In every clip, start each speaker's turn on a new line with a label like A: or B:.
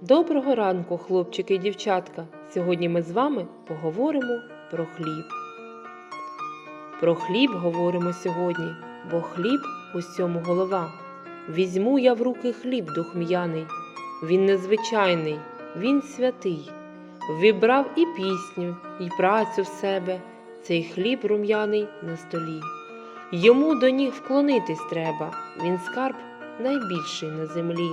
A: Доброго ранку, хлопчики і дівчатка! Сьогодні ми з вами поговоримо про хліб. Про хліб говоримо сьогодні, бо хліб усьому голова. Візьму я в руки хліб духм'яний, він незвичайний, він святий. Вібрав і пісню, і працю в себе, цей хліб рум'яний на столі. Йому до ніг вклонитись треба, він скарб найбільший на землі.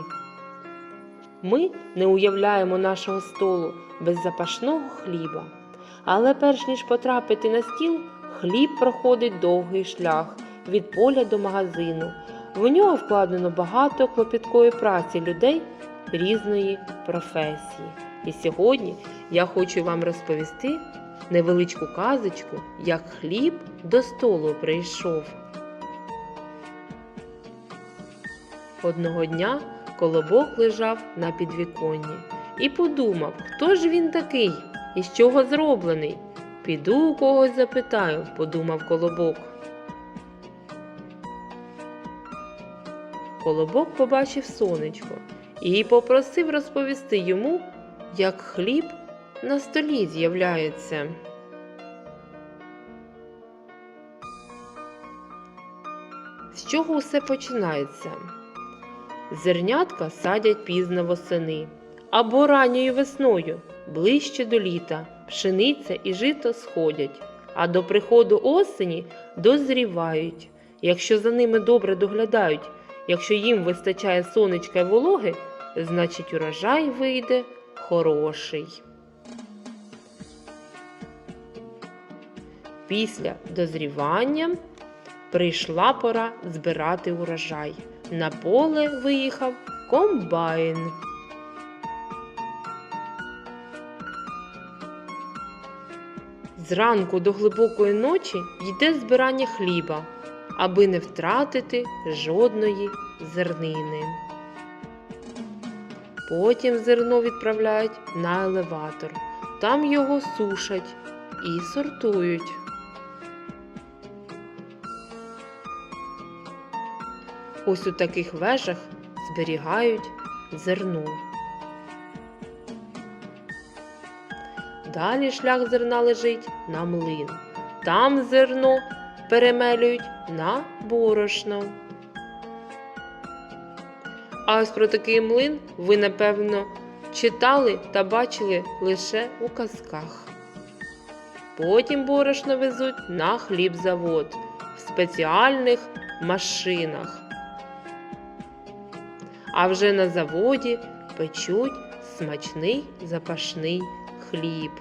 A: Ми не уявляємо нашого столу без запашного хліба. Але перш ніж потрапити на стіл, хліб проходить довгий шлях від поля до магазину. В нього вкладено багато клопіткої праці людей різної професії. І сьогодні я хочу вам розповісти невеличку казочку, як хліб до столу прийшов. Одного дня колобок лежав на підвіконні і подумав, хто ж він такий і з чого зроблений. Піду у когось запитаю, подумав колобок. Колобок побачив сонечко і попросив розповісти йому, як хліб на столі з'являється. З чого усе починається? Зернятка садять пізно восени або ранньою весною, ближче до літа, пшениця і жито сходять, а до приходу осені дозрівають. Якщо за ними добре доглядають, якщо їм вистачає сонечка й вологи, значить урожай вийде хороший. Після дозрівання прийшла пора збирати урожай. На поле виїхав комбайн. Зранку до глибокої ночі йде збирання хліба, аби не втратити жодної зернини. Потім зерно відправляють на елеватор. Там його сушать і сортують. Ось у таких вежах зберігають зерно. Далі шлях зерна лежить на млин. Там зерно перемелюють на борошно. А ось про такий млин ви, напевно, читали та бачили лише у казках. Потім борошно везуть на хлібзавод в спеціальних машинах. А вже на заводі печуть смачний запашний хліб.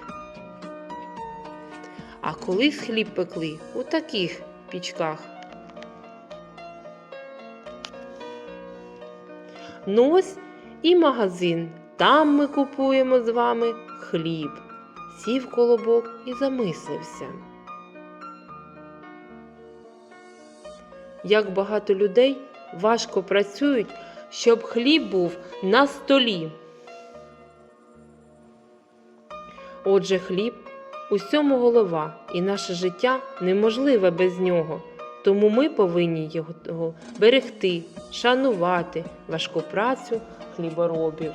A: А колись хліб пекли у таких пічках. Ну ось і магазин. Там ми купуємо з вами хліб. Сів колобок і замислився. Як багато людей важко працюють, щоб хліб був на столі. Отже, хліб усьому голова, і наше життя неможливе без нього. Тому ми повинні його берегти, шанувати важку працю хліборобів.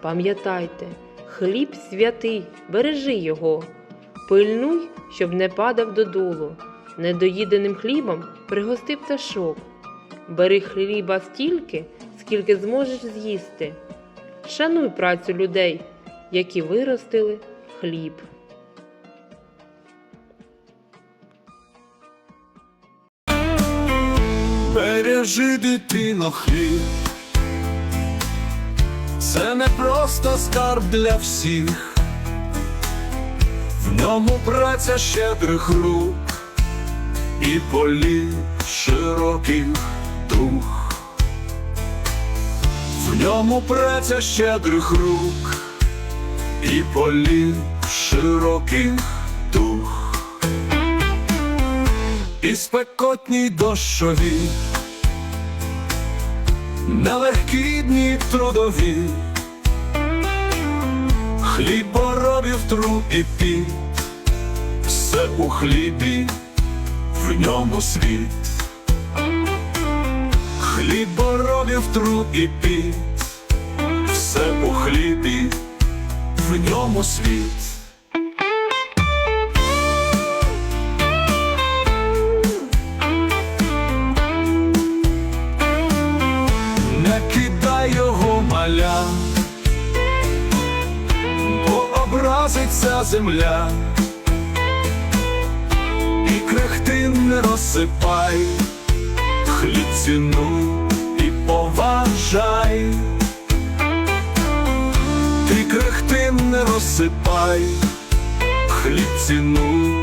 A: Пам'ятайте, хліб святий, бережи його, пильнуй, щоб не падав додолу. Недоїденим хлібом пригости пташок. Бери хліба стільки, скільки зможеш з'їсти. Шануй працю людей, які виростили хліб.
B: Бережи дитино хліб, це не просто скарб для всіх, в ньому праця щедрих рук і полів широких ньому праця щедрих рук і полів широких дух. І спекотній дощові, нелегкі дні трудові, хліборобів труд і піт, все у хлібі, в ньому світ, хліборобів труд і піт, все у хлібі, в ньому світ. Не кидай його маля, бо образиться земля, і крехти не розсипай, хліб ціну не розсипай, хліб ціну.